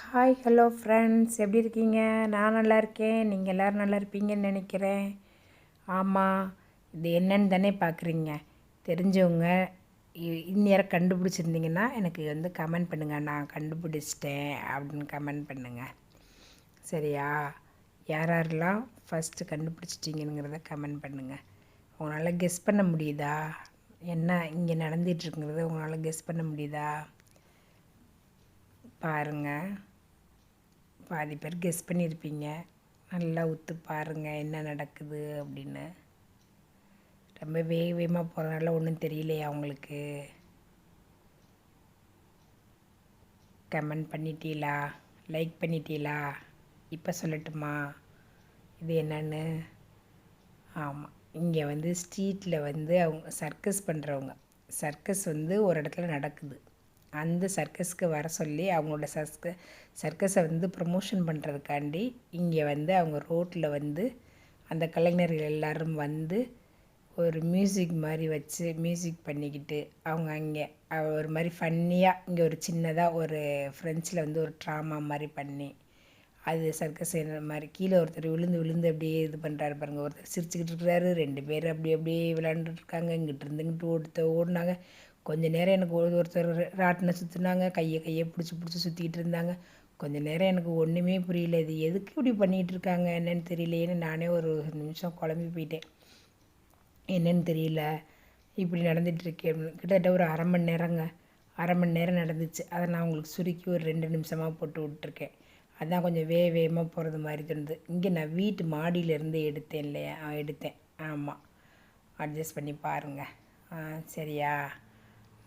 Hi hello friends எப்படி இருக்கீங்க? நான் நல்லா இருக்கேன். நீங்கள் எல்லோரும் நல்லா இருப்பீங்கன்னு நினைக்கிறேன். ஆமாம் இது என்னன்னு தானே பார்க்குறீங்க தெரிஞ்சவங்க இந்நேரம் கண்டுபிடிச்சிருந்தீங்கன்னா எனக்கு வந்து கமெண்ட் பண்ணுங்கள் நான் கண்டுபிடிச்சிட்டேன் அப்படின்னு கமெண்ட் பண்ணுங்கள் சரியா? யார் யாரெல்லாம் ஃபஸ்ட்டு கண்டுபிடிச்சிட்டிங்கிறத கமெண்ட் பண்ணுங்கள் உங்களால் கெஸ் பண்ண முடியுதா? என்ன இங்கே நடந்துகிட்ருக்குங்கிறத உங்களால் கெஸ் பண்ண முடியுதா? பாருங்கள் பாதி பேர் கெஸ் பண்ணியிருப்பீங்க நல்லா உத்து பாருங்கள் என்ன நடக்குது அப்படின்னு. ரொம்ப வேக வேகமாக போகிறதுனால ஒன்றும் தெரியலையா அவங்களுக்கு கமெண்ட் பண்ணிட்டீங்களா லைக் பண்ணிட்டீங்களா இப்போ சொல்லட்டுமா? இது என்னன்னு? ஆமாம் இங்கே வந்து ஸ்ட்ரீட்டில் வந்து அவங்க சர்க்கஸ் பண்ணுறவங்க சர்க்கஸ் வந்து ஒரு இடத்துல நடக்குது. அந்த சர்க்கஸ்க்கு வர சொல்லி அவங்களோட சர்க்க சர்க்கஸை வந்து ப்ரமோஷன் பண்ணுறதுக்காண்டி இங்கே வந்து அவங்க ரோட்டில் வந்து அந்த கலைஞர்கள் எல்லோரும் வந்து ஒரு மியூசிக் மாதிரி வச்சு மியூசிக் பண்ணிக்கிட்டு அவங்க அங்கே ஒரு மாதிரி ஃபன்னியாக இங்கே ஒரு சின்னதாக ஒரு ஃப்ரெஞ்சில் வந்து ஒரு ட்ராமா மாதிரி பண்ணி அது சர்க்கஸ் மாதிரி கீழே ஒருத்தர் விழுந்து விழுந்து அப்படியே இது பண்ணுறாரு பாருங்கள் ஒருத்தர் சிரிச்சுக்கிட்டு இருக்கிறாரு. ரெண்டு பேர் அப்படி அப்படியே விளாண்டுருக்காங்க இங்கிட்டு இருந்து இங்கிட்டு ஓடுத்த ஓடினாங்க. கொஞ்சம் நேரம் எனக்கு ஒரு ஒருத்தர் ராட்டினம் சுற்றுனாங்க கையை கையை பிடிச்சி பிடிச்சி சுற்றிக்கிட்டு இருந்தாங்க. கொஞ்சம் நேரம் எனக்கு ஒன்றுமே புரியல. இது எதுக்கு இப்படி பண்ணிகிட்டு இருக்காங்க? என்னென்னு தெரியலையேன்னு நானே ஒரு நிமிஷம் குழம்பி போயிட்டேன். என்னென்னு தெரியல. இப்படி நடந்துகிட்ருக்கேன் கிட்டத்தட்ட ஒரு அரை மணி நேரங்க. அரை மணி நேரம் நடந்துச்சு. அதை நான் உங்களுக்கு சுருக்கி ஒரு ரெண்டு நிமிஷமாக போட்டு விட்ருக்கேன் அதான் கொஞ்சம் வே வேகமாக போகிறது மாதிரி தோணுது. இங்கே நான் வீட்டு மாடியிலேருந்து எடுத்தேன் இல்லையா? எடுத்தேன். ஆமாம் அட்ஜஸ்ட் பண்ணி பாருங்கள் சரியா?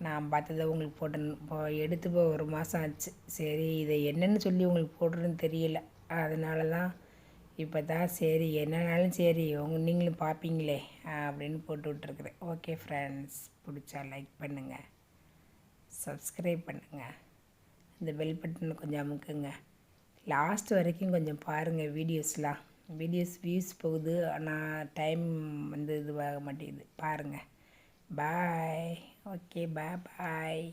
நான் பார்த்ததை உங்களுக்கு போட்டு இப்போ எடுத்து இப்போ ஒரு மாதம் ஆச்சு. சரி இதை என்னென்னு சொல்லி உங்களுக்கு போடுறதுன்னு தெரியல. அதனால தான் இப்போ தான் சரி என்னன்னாலும் சரி உங்க நீங்களும் பார்ப்பீங்களே அப்படின்னு போட்டு விட்ருக்குறேன் ஓகே ஃப்ரெண்ட்ஸ் பிடிச்சா லைக் பண்ணுங்கள் சப்ஸ்கிரைப் பண்ணுங்கள் இந்த பெல் பட்டனை கொஞ்சம் அமுக்குங்க. லாஸ்ட் வரைக்கும் கொஞ்சம் பாருங்கள் வீடியோஸ்லாம் வீடியோஸ் வியூஸ் போகுது. ஆனால் டைம் வந்து இதுவாக மாட்டேங்குது. பாருங்கள் பாய் ஓகே பாய் பாய்